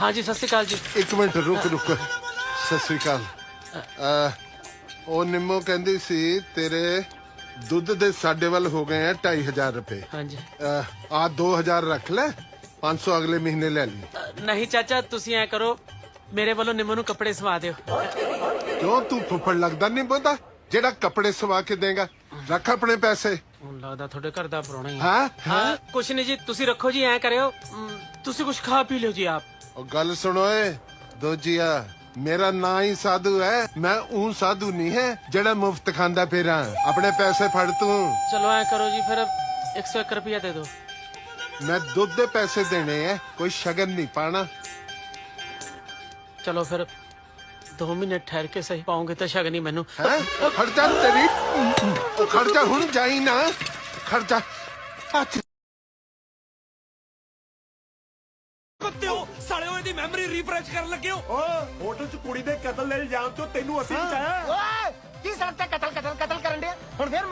ਹਾਂਜੀ ਸਤਿ ਸ਼੍ਰੀ ਅਕਾਲ ਜੀ। ਇੱਕ ਮਿੰਟ ਰੁਕ ਰੁਕ। ਸਤਿ ਸ੍ਰੀ ਅਕਾਲ। ਅਹ, ਉਹ ਨਿੰਮੋ ਕਹਿੰਦੀ ਸੀ ਤੇਰੇ ਦੁੱਧ ਦੇ ਸਾਡੇ ਵੱਲ ਹੋ ਗਏ ਆ 2500 ਰੁਪਏ। ਹਾਂਜੀ। ਆ 2000 ਰੱਖ ਲੈ 500 ਅਗਲੇ ਮਹੀਨੇ ਲੈ ਲਈ। ਅ, ਨਹੀਂ ਚਾਚਾ ਤੁਸੀਂ ਐ ਕਰੋ ਮੇਰੇ ਵੱਲੋਂ ਨਿੰਮੋ ਨੂੰ ਕੱਪੜੇ ਸਵਾ ਦਿਓ। ਕਿਉਂ? ਤੂੰ ਫੁੱਫੜ ਲੱਗਦਾ ਨਹੀਂ ਪਤਾ ਜਿਹੜਾ ਕੱਪੜੇ ਸਵਾ ਕੇ ਦੇਗਾ ਰੱਖ ਆਪਣੇ ਪੈਸੇ। ਹੁਣ ਲੱਗਦਾ ਤੁਹਾਡੇ ਘਰ ਦਾ ਪਰੋਣਾ ਹੀ ਹੈ? ਹਾਂ ਕੁਛ ਨਹੀਂ ਜੀ ਤੁਸੀਂ ਰੱਖੋ ਜੀ ਐ ਕਰਿਓ। ਤੁਸੀਂ ਕੁਛ ਖਾ ਪੀ ਲਿਓ ਜੀ ਆਪ। ਉਹ ਗੱਲ ਸੁਣੋ ਏ ਦੋਜੀਆ ਮੇਰਾ ਨਾਂ ਹੀ ਸਾਧੂ ਹੈ ਮੈਂ ਉਹ ਸਾਧੂ ਨਹੀਂ ਹੈ ਜਿਹੜਾ ਮੁਫਤ ਖਾਂਦਾ ਫਿਰਾਂ। ਆਪਣੇ ਪੈਸੇ ਫੜ ਤੂੰ। ਚਲੋ ਐ ਕਰੋ ਜੀ ਫਿਰ 101 ਰੁਪਇਆ ਦੇ ਦਿਓ। ਮੈਂ ਦੁੱਧ ਦੇ ਪੈਸੇ ਦੇਣੇ ਐ ਕੋਈ ਸ਼ਗਨ ਨਹੀਂ ਪਾਣਾ। ਚਲੋ ਫਿਰ 2 ਮਹੀਨੇ ਠਹਿਰ ਕੇ ਸਹੀ ਪਾਉਂਗੇ ਤਾਂ ਸ਼ਗਨ ਮੈਨੂੰ। ਹੈ? ਖਰਚਾ ਤੇਰੀ। ਉਹ ਖਰਚਾ ਹੁਣ ਜਾਈ ਨਾ। ਖਰਚਾ। ਹੱਥ। ਕੁੱਤਿਓ ਸਾਲਿਓ ਇਹਦੀ ਮੈਮਰੀ ਰੀਫਰੈਸ਼ ਕਰਨ ਲੱਗੇ ਹੋ। ਓ ਹੋਟਲ 'ਚ ਕੁੜੀ ਦੇ ਕਤਲ ਦੇ ਇਲਜ਼ਾਮ ਤੋਂ ਤੈਨੂੰ ਅਸੀਂ ਬਚਾਇਆ। ਓਏ ਕੀ ਤੇ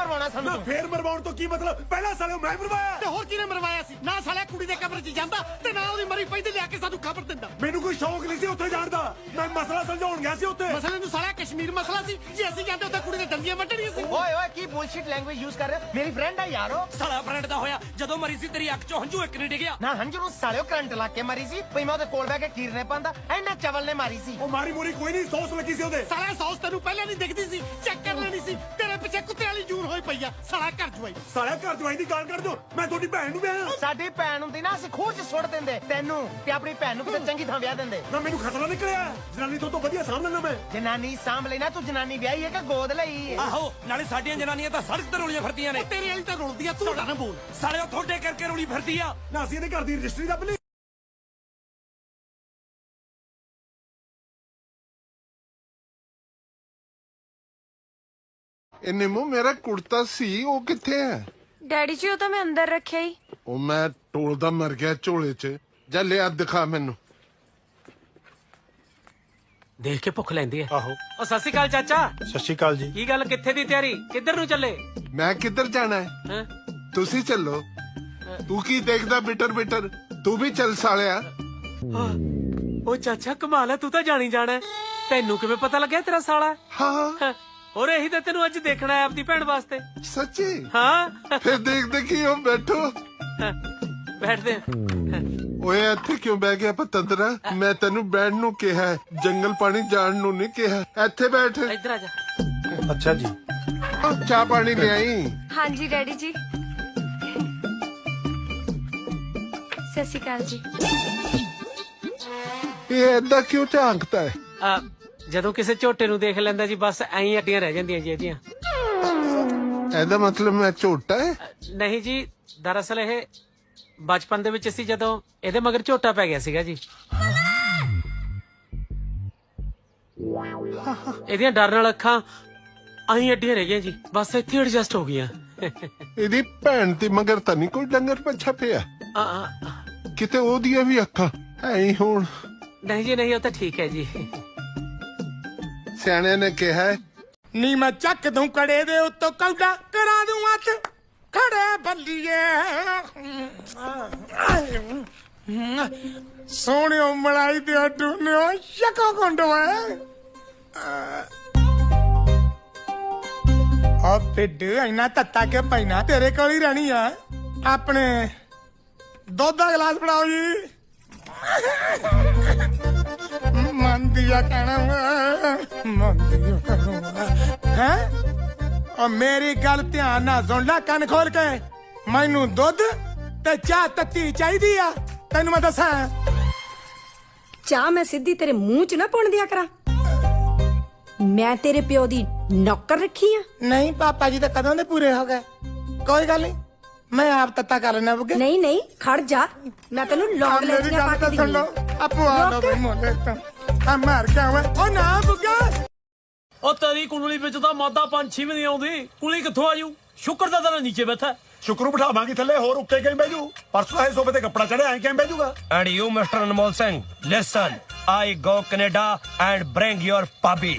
ਮਰਵਾਉਣਾ ਨਾ ਸਾਨੂੰ ਫੇਰ ਮਰਵਾਉਣ ਤੋਂ ਕੀ ਮਤਲਬ? ਪਹਿਲਾਂ ਸਾਲੇ ਮੈਂ ਮਰਵਾਇਆ। ਤੇ ਹੋਰ ਕਿਹਨੇ ਮਰਵਾਇਆ ਸੀ? ਨਾ ਸਾਲਿਆ ਕੁੜੀ ਦੇ ਕਬਰ 'ਚ ਜਾਂਦਾ ਤੇ ਨਾ ਉਹਦੀ ਮਰੀ ਪਈ ਤੇ ਲਿਆ ਕੇ ਸਾਨੂੰ ਖਬਰ ਦਿੰਦਾ। ਮੈਨੂੰ ਕੋਈ ਸ਼ੌਕ ਨਹੀਂ ਸੀ ਉੱਥੇ ਜਾਣ ਦਾ। ਮੈਂ ਮਸਲਾ ਸਮਝਾਉਣ ਗਿਆ ਸੀ ਉੱਥੇ। ਮਸਲੇ ਨੂੰ ਸਾਲਿਆ ਕਸ਼ਮੀਰ ਮਸਲਾ ਸੀ। ਜੇ ਅਸੀਂ ਜਾਂਦੇ ਉੱਥੇ ਕੁੜੀ ਦੇ ਦੰਦੀਆਂ ਵੱਢਣੀਆਂ ਸੀ। ਓਏ ਓਏ ਕੀ ਬੁਲਸ਼ਿਟ ਲੈਂਗੁਏਜ ਯੂਜ਼ ਕਰ ਰਹੇ ਮੇਰੀ ਫਰੈਂਡ ਆ ਯਾਰੋ ਸਾਲਾ ਫਰੈਂਡ ਦਾ ਹੋਇਆ। ਜਦੋਂ ਮਰੀ ਸੀ ਤੇਰੀ ਅੱਖ ਚੋਂ ਹੰਝੂ ਇੱਕ ਨਹੀਂ ਡਿਗਿਆ। ਨਾ ਹੰਝੂ ਨੂੰ ਸਾਲਿਓ ਕਰੰਟ ਲਾ ਕੇ ਮਾਰੀ ਸੀ। ਪਈ ਮੈਂ ਉਹਦੇ ਕੋਲ ਬਹਿ ਕੇ ਕੀਰਨੇ ਪਾਉਂਦਾ ਐਨਾ ਚਵਲ ਨੇ ਮਾਰੀ ਸੀ। ਉਹ ਮਾਰੀ ਮੋਰੀ ਕੋਈ ਨਹੀਂ ਸੌਸ ਲੱਗੀ ਸੀ ਉਹਦੇ। ਸਾਲਿਆ ਸੌਸ ਤੈਨੂੰ ਪਹਿਲਾਂ ਨਹੀਂ ਦਿਖਦੀ ਸੀ। ਚੈੱਕ ਕਰ ਲੈਣੀ ਸੀ। ਤੇਰੇ ਪਿੱਛੇ ਕੁੱਤੇ ਵਾਲੀ ਜੂਰ ਹੋਈ ਪਈ ਆ ਸਾਲਾ ਘਰ ਜਵਾਈ। ਸਾਲਿਆ ਘਰ ਜਵਾਈ ਦੀ ਗੱਲ ਕਰ ਦਿਓ ਮੈਂ ਤੁਹਾਡੀ ਭੈਣ ਨੂੰ ਵਿਆਹਾਂ ਸਾਡੀ ਭੈਣ ਹੁੰਦੀ ਨਾ ਅਸੀਂ ਖੂਹ 'ਚ ਸੁੱਟ ਦਿੰਦੇ। ਤੈਨੂੰ ਤੇ ਆਪਣੀ ਭੈਣ ਨੂੰ ਕਿਸੇ ਚੰਗੀ ਥਾਂ ਵਿਆਹ ਦਿੰਦੇ। ਨਾ ਮੈਨੂੰ ਖਤਰਾ ਨਿਕਲਿਆ। ਜਨਾਨੀ ਤੋਂ ਤੋਂ ਵਧੀਆ ਸਾਂਭ ਲੈਣਾ ਮੈਂ। ਜਨਾਨੀ ਸਾਂਭ ਲੈਣਾ ਤੂੰ ਜਨਾਨੀ ਵਿਆਹੀ ਹੈ ਕਿ ਗੋਦ ਲਈ ਹੈ? ਆਹੋ ਨਾਲੇ ਸਾਡੀਆਂ ਜਨਾਨੀਆਂ ਤਾਂ ਸੜਕ ਤੇ ਰੋਲੀਆਂ ਫਿਰਦੀਆਂ ਨੇ। ਤੇਰੇ ਵਾਲੀ ਤਾਂ ਰੁਲਦੀ ਆ ਤੂੰ ਨਾ ਬੋਲ ਸਾਲਿਓ ਤੁਹਾਡੇ ਕਰਕੇ ਰੋਲੀ ਫਿਰਦੀ ਆ। ਨਾ ਅਸੀਂ ਇਹਦੇ ਘਰ ਦੀ ਰਜਿਸਟਰੀ ਦੱਬ ਲਈ। ਇਹ ਨਿੰਮੋ ਮੇਰਾ ਕੁੜਤਾ ਸੀ ਉਹ ਕਿੱਥੇ ਹੈ? ਡੈਡੀ ਜੀ ਉਹ ਤਾਂ ਮੈਂ ਅੰਦਰ ਰੱਖਿਆ ਹੀ ਉਹ ਮੈਂ ਟੋਲਦਾ ਮਰ ਗਿਆ ਝੋਲੇ 'ਚ। ਜਾ ਲਿਆ ਦਿਖਾ ਮੈਨੂੰ। ਦੇਖ ਕੇ ਭੁੱਖ ਲੈਂਦੀ ਹੈ। ਆਹੋ। ਉਹ ਸਤਿ ਸ਼੍ਰੀ ਅਕਾਲ ਚਾਚਾ। ਸਤਿ ਸ਼੍ਰੀ ਅਕਾਲ ਜੀ। ਕੀ ਗੱਲ ਕਿੱਥੇ ਦੀ ਤਿਆਰੀ? ਕਿੱਧਰ ਨੂੰ ਚੱਲੇ? ਮੈਂ ਕਿੱਧਰ ਜਾਣਾ ਹੈ? ਹੈਂ? ਤੁਸੀਂ ਚੱਲੋ। ਤੂੰ ਕੀ ਦੇਖਦਾ ਬਿਟਰ ਬਿਟਰ? ਤੂੰ ਵੀ ਚੱਲ ਸਾਲਿਆ। ਉਹ ਚਾਚਾ ਕਮਾਲ ਹੈ ਤੂੰ ਤਾਂ ਜਾਣੀ ਜਾਣਾ ਹੈ। ਤੈਨੂੰ ਕਿਵੇਂ ਪਤਾ ਲੱਗਿਆ ਤੇਰਾ ਸਾਲਾ? ਹੈ? ਹਾਂ। ਹੈਂ, ਹੋਰ ਇਹੀ ਤਾਂ ਤੈਨੂੰ ਅੱਜ ਦੇਖਣਾ ਹੈ ਆਪਦੀ ਭੈਣ ਵਾਸਤੇ। ਸੱਚੀ? ਹਾਂ। ਫਿਰ ਦੇਖਦੇ ਕੀ ਹੋ ਬੈਠੋ। ਬੈਠਦੇ ਹਾਂ। ਓਏ ਇੱਥੇ ਕਿਉਂ ਬਹਿ ਗਿਆ ਪਤੰਦਰਾ? ਮੈਂ ਤੈਨੂੰ ਬੈਠ ਨੂੰ ਕਿਹਾ ਹੈ, ਜੰਗਲ ਪਾਣੀ ਜਾਣ ਨੂੰ ਨਹੀਂ ਕਿਹਾ। ਇੱਥੇ ਬੈਠ। ਇੱਧਰ ਆ ਜਾ। ਅੱਛਾ ਜੀ। ਉਹ ਚਾਹ ਪਾਣੀ ਲਿਆਈ। ਹਾਂਜੀ ਡੈਡੀ ਜੀ। ਸਤਿ ਸ਼੍ਰੀ ਅਕਾਲ ਜੀ। ਇਹ ਏਦਾਂ ਕਿਉਂ ਝਾਂਕਦਾ ਹੈ? ਆ, ਜਦੋਂ ਕਿਸੇ ਝੋਟੇ ਨੂੰ ਦੇਖ ਲੈਂਦਾ ਜੀ ਬਸ ਐਂ ਹੀ ਅੱਡੀਆਂ ਰਹਿ ਜਾਂਦੀਆਂ ਜੀ ਇਹਦੀਆਂ। ਇਹਦਾ ਮਤਲਬ ਮੈਂ ਝੋਟਾ ਹੈ? ਨਹੀਂ ਜੀ ਦਰਅਸਲ ਇਹ ਬਚਪਨ ਦੇ ਵਿੱਚ ਅਸੀਂ ਜਦੋਂ ਇਹਦੇ ਮਗਰ ਝੋਟਾ ਪੈ ਗਿਆ ਸੀਗਾ ਜੀ। ਇਹਦੀਆਂ ਡਰ ਨਾਲ ਅੱਖਾਂ ਐਂ ਅੱਡੀਆਂ ਰਹਿ ਗਈਆਂ ਜੀ ਬਸ ਇੱਥੇ ਐਡਜਸਟ ਹੋ ਗਈਆਂ। ਇਹਦੀ ਭੈਣ ਤੇ ਮਗਰ ਤਾਂ ਨਹੀਂ ਕੋਈ ਡੰਗਰ ਪੱਛਾ ਪਿਆ? ਆ, ਆ, ਆ, ਕਿਤੇ ਉਹਦੀਆਂ ਵੀ ਅੱਖਾਂ ਐ ਹੀ ਹੋਣ। ਨਹੀਂ ਜੀ ਨਹੀਂ ਉਹ ਤਾਂ ਠੀਕ ਹੈ ਜੀ। ਸਿਆਣਿਆਂ ਨੇ ਕਿਹਾ ਨੀ ਮੈਂ ਚੱਕ ਦੂੰ ਕੜੇ ਦੇ ਉੱਤੋਂ ਕੌਡਾ ਕਰਾ ਦੂੰ ਹੱਥ ਖੜੇ ਬੱਲੀਏ। ਸੋਹਣਿਓ ਮਲਾਈ ਦੇ ਡੂਨਿਓ ਸ਼ਕੋ ਗੁੰਡਵਾ ਆ ਪਿੱਡ ਇੰਨਾ ਤੱਤਾ ਕੇ ਪੈਣਾ ਤੇਰੇ ਕੋਲ ਹੀ ਰਹਿਣੀ ਆ। ਆਪਣੇ ਦੁੱਧ ਦਾ ਗਲਾਸ ਫੜਾਓ ਜੀ। ਮੰਦੀਆ ਕਹਿਣਾ ਮੰਦੀਆ ਹੈ? ਉਹ ਮੇਰੀ ਗੱਲ ਧਿਆਨ ਨਾਲ ਸੁਣ ਲੈ ਕੰਨ ਖੋਲ ਕੇ। ਮੈਨੂੰ ਦੁੱਧ ਤੇ ਚਾਹ ਤੱਤੀ ਚਾਹੀਦੀ ਆ ਤੈਨੂੰ ਮੈਂ ਦੱਸਾਂ। ਚਾਹ ਮੈਂ ਸਿੱਧੀ ਤੇਰੇ ਮੂੰਹ 'ਚ ਨਾ ਪਾਉਣ ਦਿਆ ਕਰਾਂ। ਮੈਂ ਤੇਰੇ ਪਿਓ ਦੀ ਨੌਕਰ ਰੱਖੀ ਆ। ਨਹੀਂ ਪਾਪਾ ਜੀ ਤਾਂ ਕਦੋਂ ਦੇ ਪੂਰੇ ਹੋ ਗਏ? ਕੋਈ ਗੱਲ ਨਹੀਂ ਮੈਂ ਆਪ ਤੱਤਾ ਕਰ ਲੈਣਾ ਬੁਗੇ। ਨਹੀਂ ਨਹੀਂ ਖੜ ਜਾ। ਮੈਂ ਤੈਨੂੰ ਲੌਂਗ ਲੈਚੀਆਂ ਪਾ ਕੇ ਦਿੰਦੀ ਆਪੋ ਆ ਲੋ ਮੋਲੇ ਤਾਂ। ਆ ਮਾਰ ਕੇ ਆਵਾਂ ਉਹ ਨਾ ਬੁਗਾ ਉਹ ਤੇਰੀ ਕੁੰਡਲੀ ਵਿੱਚ ਤਾਂ ਮਾਦਾ ਪੰਛੀ ਵੀ ਨਹੀਂ ਆਉਂਦੀ ਕੁਲੀ ਕਿੱਥੋਂ ਆਜੂ ਸ਼ੁਕਰ ਦਾ ਤੇਰਾ ਨੀਚੇ ਬੈਠਾ ਸ਼ੁਕਰੂ ਬਿਠਾਵਾਂਗੇ ਥੱਲੇ ਹੋਰ ਉੱਤੇ ਕਿਵੇਂ ਬੈਜੂ ਪਰਸੋਂ ਹੈ ਸੋਫੇ ਤੇ ਕੱਪੜਾ ਚੜਿਆ ਐਂ ਕਿਵੇਂ ਬੈਜੂਗਾ And you, Mr. Anmol Singh, listen. I go Canada and bring your puppy.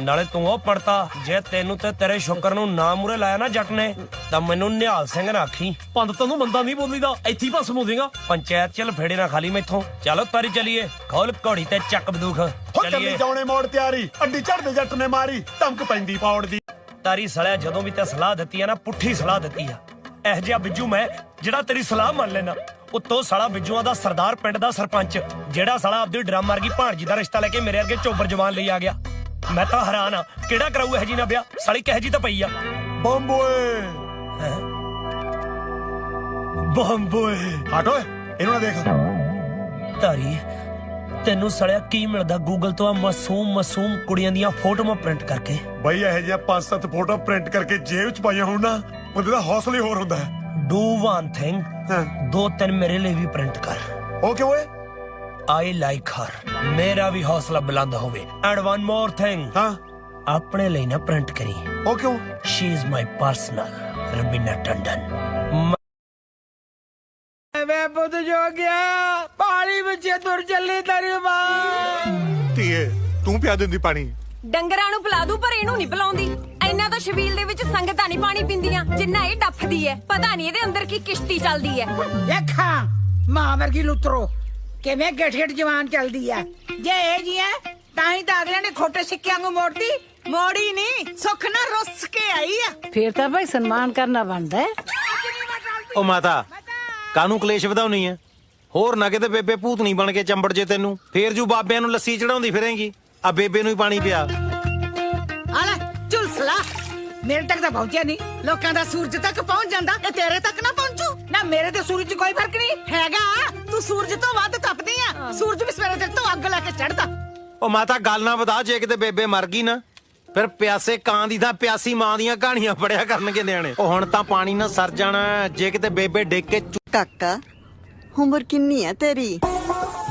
ਨਾਲੇ ਤੂੰ ਉਹ ਪੜਤਾ ਜੇ ਤੈਨੂੰ ਤੇ ਤੇਰੇ ਸ਼ੁਕਰ ਨੂੰ ਨਾ ਮੂਰੇ ਲਾਇਆ ਨਾ ਜੱਟ ਨੇ ਤਾਂ ਮੈਨੂੰ ਨਿਹਾਲ ਸਿੰਘ ਨਾ ਆਖੀ। ਪੰਡਤਾਂ ਨੂੰ ਮੰਦਾ ਨਹੀਂ ਬੋਲੀਦਾ ਇੱਥੇ ਹੀ ਭਸਮ ਹੋ ਜਾਏਗਾ। ਪੰਚਾਇਤ ਚ ਲਫੇੜੇ ਨਾ ਖਾਲੀ ਮੈਥੋਂ। ਚਲੋ ਤਾਰੀ ਚਲੀਏ ਖੋਲ ਘੋੜੀ ਤੇ ਚੱਕ ਬੰਦੂਕ ਹੋ ਚਲੀਏ। ਚੱਲੀ ਜਾਉਣੇ ਮੋੜ ਤਿਆਰੀ ਅੱਡੀ ਝੜਦੇ ਜੱਟ ਨੇ ਮਾਰੀ ਧਮਕ ਪੈਂਦੀ ਪੌੜ ਦੀ। ਤਾਰੀ ਸਲਿਆ ਜਦੋਂ ਵੀ ਤੇ ਸਲਾਹ ਦਿੱਤੀ ਆ ਨਾ ਪੁੱਠੀ ਸਲਾਹ ਦਿੱਤੀ ਆ। ਇਹ ਜਿਹਾ ਬਿੱਜੂ ਮੈਂ ਜਿਹੜਾ ਤੇਰੀ ਸਲਾਹ ਮੰਨ ਲੈਣਾ ਉੱਤੋਂ ਸਾਲਾ ਬਿੱਜੂਆਂ ਦਾ ਸਰਦਾਰ ਪਿੰਡ ਦਾ ਸਰਪੰਚ ਜਿਹੜਾ ਸਾਲਾ ਆਪਦੀ ਡਰਮ ਮਾਰ ਗਈ ਭਾਣਜੀ ਦਾ ਰਿਸ਼ਤਾ ਲੈ ਕੇ ਮੇਰੇ ਅੱਗੇ ਚੋਬਰ ਜਵਾਨ ਲਈ ਆ ਗਿਆ। ਮੈਂ ਤਾਂ ਹੈਰਾਨ ਆ। ਕਿਹੜਾ ਕਰਾਊ ਇਹ ਜੀ ਨਾ ਵਿਆਹ? ਸਾਲੀ ਕਹੇ ਜੀ ਤਾਂ ਪਈ ਆ। ਬੰਬੋਏ। ਬੰਬੋਏ। ਹਟ ਓਏ ਇਹਨੂੰ ਨਾ ਦੇਖ। ਤਾਰੀ ਤੈਨੂੰ ਸੜਿਆ ਕੀ ਮਿਲਦਾ ਗੂਗਲ ਤੋਂ ਆ ਮਾਸੂਮ ਮਾਸੂਮ ਕੁੜੀਆਂ ਦੀਆਂ ਫੋਟੋਆਂ ਪ੍ਰਿੰਟ ਕਰਕੇ? ਬਈ ਇਹ ਜਿਹਾ ਪੰਜ ਸੱਤ ਫੋਟੋ ਪ੍ਰਿੰਟ ਕਰਕੇ ਜੇਬ ਚ ਪਾਈਆਂ ਹੋਣ ਨਾ ਬੰਦੇ ਦਾ ਹੌਸਲਾ ਹੀ ਹੋਰ ਹੁੰਦਾ। ਹੈ ਡੂ ਵਨ ਥਿੰਗ। ਦੋ ਤਿੰਨ ਮੇਰੇ ਲਈ ਵੀ ਪ੍ਰਿੰਟ ਕਰ। ਕਿਉਂ ਓਏ? I like her. ਮੇਰਾ ਵੀ ਹੌਸਲਾ ਬੁਲੰਦ ਹੋਵੇ। ਐਂਡ ਵਨ ਮੋਰ ਥਿੰਗ ਹਾਂ। ਆਪਣੇ ਲਈ ਨਾ ਪ੍ਰਿੰਟ ਕਰੀ। ਉਹ ਕਿਉਂ? She is my personal Raveena Tandon. ਵੇ ਪੁੱਤ ਜੋ ਗਿਆ ਪਾਣੀ ਵਿੱਚ ਤੁਰ ਚੱਲੀ ਤੇਰੀ ਮਾਂ। ਧੀਏ ਤੂੰ ਪਿਆ ਦਿੰਦੀ ਪਾਣੀ। ਡੰਗਰਾਂ ਨੂੰ ਪਿਲਾ ਦੂ ਪਰ ਇਹਨੂੰ ਨਹੀਂ ਪਿਲਾਉਂਦੀ। ਇੰਨਾ ਤਾਂ ਸ਼ਬੀਲ ਦੇ ਵਿੱਚ ਸੰਗਤਾਂ ਨਹੀਂ ਪਾਣੀ ਪੀਂਦੀਆਂ ਜਿੰਨਾ ਇਹ ਡੱਫਦੀ ਐ ਪਤਾ ਨਹੀਂ ਇਹਦੇ ਅੰਦਰ ਕੀ ਕਿਸ਼ਤੀ ਚੱਲਦੀ ਐ ਦੇਖਾਂ ਮਾਂ ਵਰਗੀ ਲੁੱਤਰੋ। ਕਿਵੇਂ ਗਿੱਠ ਜਵਾਨ ਚੱਲਦੀ ਆ? ਜੇ ਇਹ ਜੀ ਐ ਤਾਂ ਹੀ ਤਾਂ ਅਗਲਿਆਂ ਨੇ ਖੋਟੇ ਸਿੱਕਿਆਂ ਨੂੰ ਮੋੜਤੀ। ਮੋੜੀ ਨਹੀਂ ਸੁੱਖ ਨਾ ਰੁੱਸ ਕੇ ਆਈ ਆ। ਫੇਰ ਤਾਂ ਭਾਈ ਸਨਮਾਨ ਕਰਨਾ ਬਣਦਾ ਹੈ। ਉਹ ਮਾਤਾ ਕਾਨੂੰ ਕਲੇਸ਼ ਵਧਾਉਣੀ ਐ ਹੋਰ ਨਾ ਕਿਤੇ ਬੇਬੇ ਭੂਤਨੀ ਬਣ ਕੇ ਚੰਬੜ ਜੇ ਤੈਨੂੰ। ਫੇਰ ਜੂ ਬਾਬਿਆਂ ਨੂੰ ਲੱਸੀ ਚੜਾਉਂਦੀ ਫਿਰੇਂਗੀ। ਆ ਬੇਬੇ ਨੂੰ ਹੀ ਪਾਣੀ ਪਿਆ। ਆ ਲੈ ਝੁਲਸਲਾ। ਮੇਰੇ ਤੱਕ ਤਾਂ ਪਹੁੰਚਿਆ ਨਹੀਂ। ਲੋਕਾਂ ਦਾ ਸੂਰਜ ਤੱਕ ਪਹੁੰਚ ਜਾਂਦਾ ਇਹ ਤੇਰੇ ਤੱਕ ਨਾ ਪਹੁੰਚੂ। ਨਾ ਮੇਰੇ ਤੇ ਸੂਰਜ 'ਚ ਕੋਈ ਫ਼ਰਕ ਨਹੀਂ। ਹੈਗਾ। ਤੂੰ ਸੂਰਜ ਤੋਂ ਵੱਧ ਤਪਦੀ ਆ। ਸੂਰਜ ਵੀ ਸਵੇਰੇ ਤੇਰੇ ਤੋਂ ਅੱਗ ਲਾ ਕੇ ਚੜਦਾ ਉਹ ਮਾਤਾ ਗੱਲ ਨਾ ਵਧਾ ਜੇ ਕਿਤੇ ਬੇਬੇ ਮਰ ਗਈ ਨਾ ਫਿਰ ਪਿਆਸੇ ਕਾਂ ਦੀ ਤਾਂ ਪਿਆਸੀ ਮਾਂ ਦੀਆਂ ਕਹਾਣੀਆਂ ਪੜਿਆ ਕਰਨਗੇ ਨਿਆਣੇ। ਉਹ ਹੁਣ ਤਾਂ ਪਾਣੀ ਨਾਲ ਸਰ ਜਾਣਾ ਜੇ ਕਿਤੇ ਬੇਬੇ ਡਿੱਗ ਕੇ ਕਾਕਾ ਉਮਰ ਕਿੰਨੀ ਹੈ ਤੇਰੀ?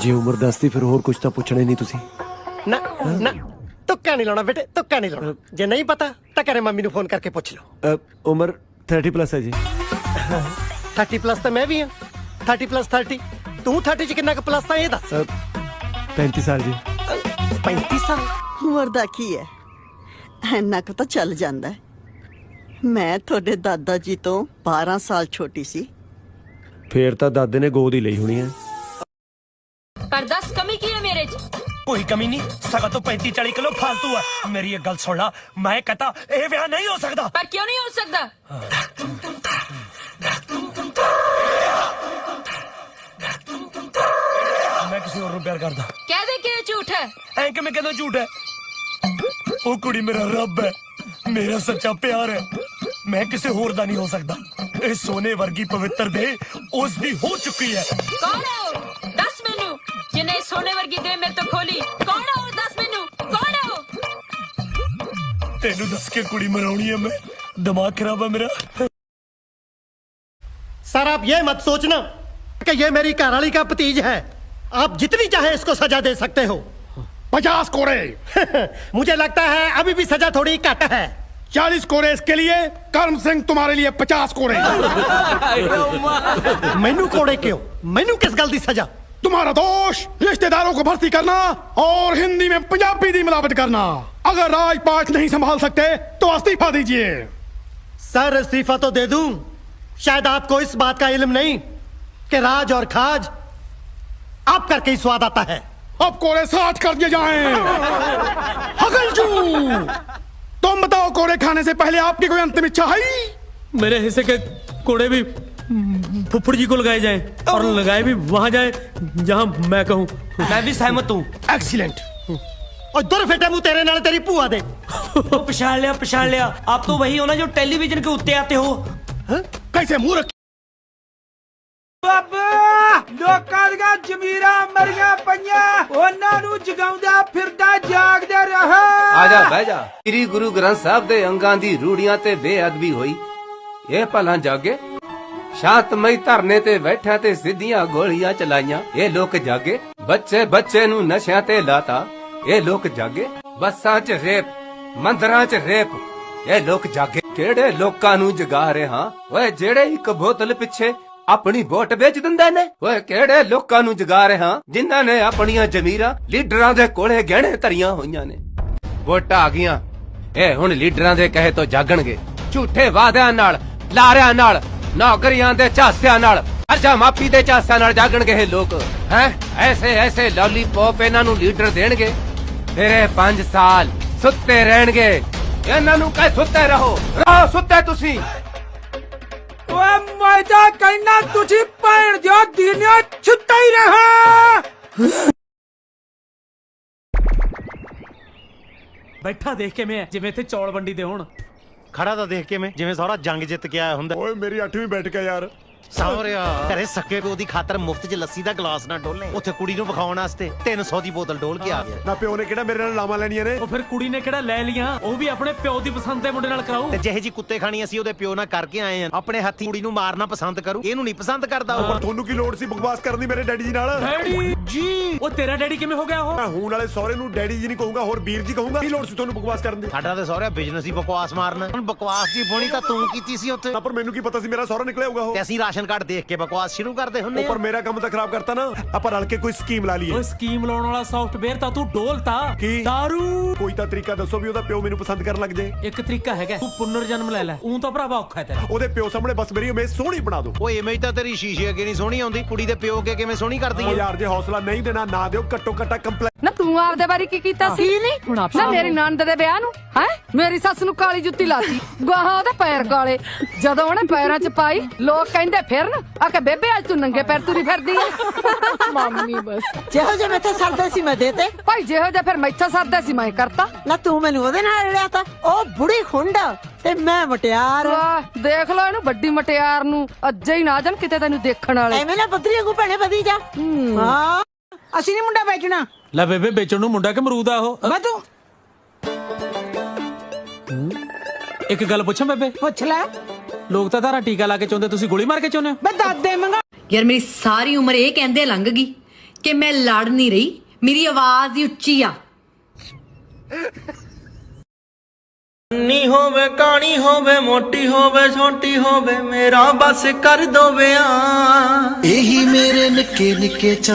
ਜੇ ਉਮਰ ਦੱਸਦੀ ਫਿਰ ਹੋਰ ਕੁਝ ਤਾਂ ਪੁੱਛਣਾ ਹੀ ਨਹੀਂ ਤੁਸੀਂ। ਨਾ ਨਾ। ਤੁੱਕਾ ਨਹੀਂ ਲਾਉਣਾ ਬੇਟੇ ਤੁੱਕਾ ਨਹੀਂ ਲਾਉਣਾ। ਜੇ ਨਹੀਂ ਪਤਾ ਤਾਂ ਕਰੇ ਮੰਮੀ ਨੂੰ ਫੋਨ ਕਰਕੇ ਪੁੱਛ ਲਓ। ਉਮਰ 30 ਪਲੱਸ ਹੈ ਜੀ। 30 ਪਲੱਸ ਤਾਂ ਮੈਂ ਵੀ ਹਾਂ। 30 ਪਲੱਸ 30 ਤੂੰ 30 ਚ ਕਿੰਨਾ ਕੁ ਪਲੱਸ ਆ ਇਹ ਦੱਸ। 35 ਸਾਲ ਜੀ। 35 ਸਾਲ? ਉਮਰ ਦਾ ਕੀ ਹੈ? ਇੰਨਾ ਕੁ ਤਾਂ ਚੱਲ ਜਾਂਦਾ ਹੈ। ਮੈਂ ਤੁਹਾਡੇ ਦਾਦਾ ਜੀ ਤੋਂ 12 ਸਾਲ ਛੋਟੀ ਸੀ। ਫੇਰ ਤਾਂ ਦਾਦੇ ਨੇ ਗੋਦ ਹੀ ਲਈ ਹੋਣੀ ਹੈ। ਪਰ ਦੱਸ ਕਮੀ ਕੀ ਹੈ ਮੇਰੇ 'ਚ? ਕੋਈ ਕਮੀ ਨਹੀਂ ਸਗਾ ਤੋਂ 35 40 ਕਿਲੋ ਫालतू ਹੈ ਮੇਰੀ ਇਹ ਗੱਲ ਸੁਣ ਲਾ ਮੈਂ ਕਹਤਾ ਇਹ ਵਿਆਹ ਨਹੀਂ ਹੋ ਸਕਦਾ ਪਰ ਕਿਉਂ ਨਹੀਂ ਹੋ ਸਕਦਾ ਮੈਂ ਕਿਸੇ ਹੋਰ ਨੂੰ ਪਿਆਰ ਕਰਦਾ ਕਹਿ ਦੇ ਕਿ ਇਹ ਝੂਠ ਹੈ ਐਂ ਕਿਵੇਂ ਕਹਿੰਦਾ ਝੂਠ ਹੈ ਉਹ ਕੁੜੀ ਮੇਰਾ ਰੱਬ ਹੈ ਮੇਰਾ ਸੱਚਾ ਪਿਆਰ ਹੈ ਮੈਂ ਕਿਸੇ ਹੋਰ ਦਾ ਨਹੀਂ ਹੋ ਸਕਦਾ ਇਹ ਸੋਨੇ ਵਰਗੀ ਪਵਿੱਤਰ ਦੇ ਉਸ ਦੀ ਹੋ ਚੁੱਕੀ ਹੈ ਕੌਣ ਮੈਨੂੰ ਜਿਹਨੇ ਸੋਨੇ ਵਰਗੀ ਦੇ ਮੇਰੇ ਤੋਂ ਖੋਲੀ ਕੌਣ ਹੈ ਉਹ ਦੱਸ ਮੈਨੂੰ ਕੌਣ ਹੈ ਉਹ ਤੈਨੂੰ ਦੱਸ ਕੇ ਕੁੜੀ ਮਰਾਉਣੀ ਹੈ ਮੈਂ ਦਿਮਾਗ ਖਰਾਬ ਹੈ ਮੇਰਾ सर आप ये मत सोचना कि ये मेरी घरवाली का भतीज है आप जितनी चाहे इसको सजा दे सकते हो पचास कोड़े मुझे लगता है अभी भी सजा थोड़ी घट है चालीस कोड़े इसके लिए कर्म सिंह तुम्हारे लिए पचास कोड़े मैनू कोड़े क्यों मैनू किस गल दी सजा तुम्हारा दोष रिश्तेदारों को भर्ती करना और हिंदी में पंजाबी दी मिलावट करना। अगर राजपाट नहीं संभाल सकते तो इस्तीफा दीजिए। सर इस्तीफा तो दे दूँ। शायद आपको इस बात का इल्म नहीं कि राज और खाज आप करके ही स्वाद आता है। अब कोड़े साठ कर दिए जाए। तुम बताओ कोड़े खाने से पहले आपकी कोई अंतिम इच्छा है? मेरे हिस्से के कोड़े भी फुफड़ जी को लगाए जाए और लगाए भी वहां जाए जहां मैं कहूं मैं भी सहमत हूँ एक्सीलेंट और दुर फिटे मुंह तेरे नाल तेरी भूआ दे पछाड़ लिया पछाड़ लिया आप तो वही हो ना जो टेलीविजन के उत्ते आते हो कैसे मुंह रख ਬਾਬਾ ਲੋਕਾਂ ਦੀਆਂ ਜ਼ਮੀਰਾਂ ਮਰੀਆਂ ਪਈਆਂ ਉਹਨਾਂ ਨੂੰ ਜਗਾਉਂਦਾ ਫਿਰਦਾ ਜਾਗਦੇ ਰਹਾ ਆ ਜਾ ਬਹਿ ਜਾ ਸ੍ਰੀ ਗੁਰੂ ਗ੍ਰੰਥ ਸਾਹਿਬ ਦੇ ਅੰਗਾਂ ਦੀ ਰੂੜੀਆਂ ਤੇ ਬੇਅਦਬੀ ਹੋਈ ਇਹ ਭਲਾ ਜਾਗੇ ਸ਼ਾਂਤਮਈ ਧਰਨੇ ਤੇ ਬੈਠਾ ਤੇ ਸਿੱਧੀਆਂ ਗੋਲੀਆਂ ਚਲਾਈਆਂ। ਇਹ ਲੋਕ ਜਾਗੇ, ਬੱਚੇ ਬੱਚੇ ਨੂੰ ਨਸ਼ਿਆਂ ਤੇ ਲਾਤਾ। ਇਹ ਲੋਕ ਜਾਗੇ, ਬੱਸਾਂ 'ਚ ਰੇਪ, ਮੰਦਰਾਂ 'ਚ ਰੇਪ। ਇਹ ਲੋਕ ਜਾਗੇ, ਕਿਹੜੇ ਲੋਕਾਂ ਨੂੰ ਜਗਾ ਰਿਹਾ? ਓਏ ਜਿਹੜੇ ਇੱਕ ਬੋਤਲ ਪਿੱਛੇ ਆਪਣੀ ਵੋਟ ਵੇਚ ਦਿੰਦੇ ਨੇ, ਓਏ ਕਿਹੜੇ ਲੋਕਾਂ ਨੂੰ ਜਗਾ ਰਿਹਾ? ਜਿਨ੍ਹਾਂ ਨੇ ਆਪਣੀਆਂ ਜ਼ਮੀਰਾਂ ਲੀਡਰਾਂ ਦੇ ਕੋਲੇ ਗਹਿਣੇ ਧਰੀਆਂ ਹੋਈਆਂ ਨੇ। ਵੋਟਾਂ ਆ ਗਈਆਂ। ਇਹ ਹੁਣ ਲੀਡਰਾਂ ਦੇ ਕਹੇ ਤੋਂ ਜਾਗਣਗੇ। ਝੂਠੇ ਵਾਅਦਿਆਂ ਨਾਲ, ਲਾਰਿਆਂ ਨਾਲ ਨੌਕਰੀਆਂ ਦੇ ਝਾਸਿਆਂ ਨਾਲ ਅਰਜਾ ਮਾਪੀ ਦੇ ਝਾਸਿਆਂ ਨਾਲ ਜਾਗਣਗੇ ਇਹ ਲੋਕ। ਹੈ? ਐਸੇ ਐਸੇ ਲੋਲੀਪੌਪ ਇਹਨਾਂ ਨੂੰ ਲੀਡਰ ਦੇਣਗੇ। ਤੇਰੇ 5 ਸਾਲ ਸੁੱਤੇ ਰਹਿਣਗੇ। ਇਹਨਾਂ ਨੂੰ ਕਹੇ ਸੁੱਤੇ ਰਹੋ। ਰਹੋ ਸੁੱਤੇ ਤੁਸੀਂ। ਓਏ ਮੈਂ ਤਾਂ ਕਹਿਣਾ ਤੁਸੀਂ ਭੈਣ ਜੋ ਦਿਨਿਆ ਛੁੱਟਾ ਹੀ ਰਹਾ। ਬੈਠਾ ਦੇਖ ਕਿਵੇਂ ਐ ਜਿਵੇਂ ਇੱਥੇ ਚੌਲ ਵੰਡੀ ਦੇ ਹੋਣ। ਖੜਾ ਤਾਂ ਦੇਖ ਕਿਵੇਂ, ਜਿਵੇਂ ਸਾਰਾ ਜੰਗ ਜਿੱਤ ਕੇ ਆਇਆ ਹੁੰਦਾ। ਓਏ, ਮੇਰੀ 8ਵੀਂ ਬੈਠ ਕੇ ਯਾਰ। ਸਾਹਮਰਿਆ ਘਰੇ ਸੱਕੇ ਪਿਓ ਦੀ ਖਾਤਰ ਮੁਫਤ 'ਚ ਲੱਸੀ ਦਾ ਗਲਾਸ ਨਾ ਡੋਲੇ ਉੱਥੇ ਕੁੜੀ ਨੂੰ ਵਿਖਾਉਣ ਵਾਸਤੇ 300 ਦੀ ਬੋਤਲ ਡੋਲ ਕੇ ਆ ਗਿਆ। ਨਾ ਪਿਓ ਨੇ ਕਿਹੜਾ ਮੇਰੇ ਨਾਲ ਲਾਵਾਂ ਲੈਣੀਆਂ ਨੇ? ਉਹ ਫਿਰ ਕੁੜੀ ਨੇ ਕਿਹੜਾ ਲੈ ਲੀਆਂ ਉਹ ਵੀ ਆਪਣੇ ਪਿਓ ਦੀ ਪਸੰਦ ਦੇ ਮੁੰਡੇ ਨਾਲ ਕਰਾਊ। ਤੇ ਜਿਹੇ ਜੀ ਕੁੱਤੇ ਖਾਣੀ ਅਸੀਂ ਉਹਦੇ ਪਿਓ ਨਾਲ ਕਰਕੇ ਆਏ ਆ ਆਪਣੇ ਹੱਥੀ ਕੁੜੀ ਨੂੰ ਮਾਰਨਾ ਪਸੰਦ ਕਰੂ। ਇਹਨੂੰ ਨਹੀਂ ਪਸੰਦ ਕਰਦਾ ਉਹ। ਪਰ ਤੁਹਾਨੂੰ ਕੀ ਲੋੜ ਸੀ ਬਕਵਾਸ ਕਰਨ ਦੀ ਮੇਰੇ ਡੈਡੀ ਜੀ ਨਾਲ? ਡੈਡੀ ਜੀ ਉਹ ਤੇਰਾ ਡੈਡੀ ਕਿਵੇਂ ਹੋ ਗਿਆ ਉਹ? ਮੈਂ ਹੂਣ ਵਾਲੇ ਸਹੁਰੇ ਨੂੰ ਡੈਡੀ ਜੀ ਨਹੀਂ ਕਹੂੰਗਾ ਹੋਰ ਵੀਰ ਜੀ ਕਹੂੰਗਾ। ਕੀ ਲੋੜ ਸੀ ਤੁਹਾਨੂੰ ਬਕਵਾਸ ਕਰਨ ਦੀ? ਸਾਡਾ ਤੇ ਸਹੁਰਿਆ ਬਿਜ਼ਨਸ ਹੀ ਬਕਵਾਸ ਮਾਰਨਾ। ਹੁਣ ਬਕਵਾਸ ਦੀ ਬੋਣੀ ਤਾਂ ਤੂੰ ਕੀਤੀ ਸੀ ਉੱਥੇ। ਨਾ ਪਰ ਮੈਨੂੰ ਕੀ ਪਤਾ ਸੀ ਮੇਰਾ ਸਹੁਰਾ ਨਿਕਲਿਆ ਹੋਊਗਾ ਉਹ? ਤੇ ਅਸੀਂ ਰਾਸ਼ਨ ਕਾਰਡ ਦੇਖ ਕੇ ਬਕਵਾਸ ਸ਼ੁਰੂ ਕਰਦੇ ਹੁੰਨੇ ਉਹ ਪਰ ਮੇਰਾ ਕੰਮ ਤਾਂ ਖਰਾਬ ਕਰਤਾ ਨਾ ਆਪਾਂ ਰਲ ਕੇ ਕੋਈ ਸਕੀਮ ਲਾ ਲਈਏ। ਓਏ ਸਕੀਮ ਲਾਉਣ ਵਾਲਾ ਸੌਫਟਵੇਅਰ ਤਾਂ ਤੂੰ ਡੋਲਤਾ ਕੀ? दारू ਕੋਈ ਤਾਂ ਤਰੀਕਾ ਦੱਸੋ ਵੀ ਉਹਦਾ ਪਿਓ ਮੈਨੂੰ ਪਸੰਦ ਕਰਨ ਲੱਗ ਜੇ। ਇੱਕ ਤਰੀਕਾ ਹੈਗਾ ਤੂੰ ਪੁਨਰ ਜਨਮ ਲੈ ਲੈ ਉਂ ਤਾਂ ਭਰਾਵਾ ਔਖਾ ਹੈ ਤੇਰਾ। ਉਹਦੇ ਪਿਓ ਸਾਹਮਣੇ ਬਸ ਮੇਰੀ ਇਮੇਜ ਸੋਹਣੀ ਬਣਾ ਦਿਓ ਓਏ ਇਮੇਜ ਤਾਂ ਤੇਰੀ ਸ਼ੀਸ਼ੇ ਅੱਗੇ ਨਹੀਂ ਸੋਹਣੀ ਆਉਂਦੀ। ਕੁੜੀ ਦੇ ਪਿਓ ਅੱਗੇ ਕਿਵੇਂ ਸੋਹਣੀ ਕਰਦੀ ਉਹ ਹੈ ਯਾਰ ਜੇ ਹੌਸਲਾ ਨਹੀਂ ਦੇਣਾ ਨਾ ਦਿਓ ਘੱਟੋ ਘੱਟਾ ਕੰਪਲੇਂਟ ਨਾ ਤੂੰ ਆਪਦੇ ਬਾਰੇ ਕੀ ਕੀਤਾ ਸੀ? ਕੀ ਨਹੀਂ? ਨਾ ਮੇਰੀ ਨਣਦ ਦੇ ਵਿਆਹ ਨੂੰ ਹੈ? ਮੇਰੀ ਸੱਸ ਨੂੰ ਕਾਲੀ ਜੁੱਤੀ ਲਾਤੀ ਗਾਹਾਂ ਉਹਦੇ ਪੈਰ ਕਾਲੇ। ਜਦੋਂ ਉਹਨੇ ਪੈਰਾਂ 'ਚ ਪਾਈ ਲੋਕ ਕਹਿੰਦੇ ਫਿਰਨ ਆ ਕੇ ਬੇਬੇ ਅੱਜ ਤੂੰ ਨੰਗੇ ਪੈਰ ਤੁਰੀ ਫਿਰਦੀ ਐ ਮਾਮੀ ਬਸ। ਜਿਹੋ ਜੇ ਮੈਥੇ ਸਰਦੇ ਸੀ ਮੈਂ ਦੇਤੇ। ਭਾਈ ਜਿਹੋ ਜਿਹਾ ਫਿਰ ਮੈਥਾ ਸਰਦਾ ਸੀ ਮੈਂ ਕਰਤਾ। ਨਾ ਤੂੰ ਮੈਨੂੰ ਉਹਦੇ ਨਾਲ ਰਲਿਆ ਤਾ ਉਹ ਬੁੜੀ ਖੁੰਡ ਤੇ ਮੈਂ ਮਟਿਆਰ। ਵਾਹ ਦੇਖ ਲੋ ਇਹਨੂੰ ਵੱਡੀ ਮਟਿਆਰ ਨੂੰ ਅੱਜੇ ਹੀ ਨਾ ਜਾਣ ਕਿਤੇ ਤੈਨੂੰ ਦੇਖਣ ਵਾਲੇ। ਐਵੇਂ ਨਾ ਬਦਰੀ ਕੋ ਭਣੇ ਵਧੀ ਜਾ। ਹਾਂ। ਅਸੀਂ ਨਹੀਂ ਮੁੰਡਾ ਵੇਚਣਾ। ਲੈ ਬੇਬੇ ਵੇਚਣ ਨੂੰ ਮੁੰਡਾ ਕਿ ਮਰੂਦ ਆ ਉਹ? ਮੈਂ ਤੂੰ। ਇੱਕ ਗੱਲ ਪੁੱਛਾਂ ਬੇਬੇ? ਪੁੱਛ ਲੈ। ਲੋਕ ਤਾਂ ਧਾਰਾ ਟੀਕਾ ਲਾ ਕੇ ਚਾਹੁੰਦੇ ਤੁਸੀਂ ਗੋਲੀ ਮਾਰ ਕੇ ਚਾਹੁੰਦੇ ਹੋ? ਬੇ ਦਾਦੇ ਮੰਗਾ। ਯਾਰ ਮੇਰੀ ਸਾਰੀ ਉਮਰ ਇਹ ਕਹਿੰਦੇ ਲੰਘ ਗਈ ਕਿ ਮੈਂ ਲੜ ਨਹੀਂ ਰਹੀ ਮੇਰੀ ਆਵਾਜ਼ ਹੀ ਉੱਚੀ ਆ। ਨੀ ਹੋਵੇ ਕਾਣੀ ਹੋਵੇ ਮੋਟੀ ਹੋਵੇ ਛੋਟੀ ਹੋਵੇ ਮੇਰਾ ਬਸ ਕਰ ਦੋ ਵਿਆਹ। ਇਹੀ ਮੇਰੇ ਨਿੱਕੇ ਨਿੱਕੇ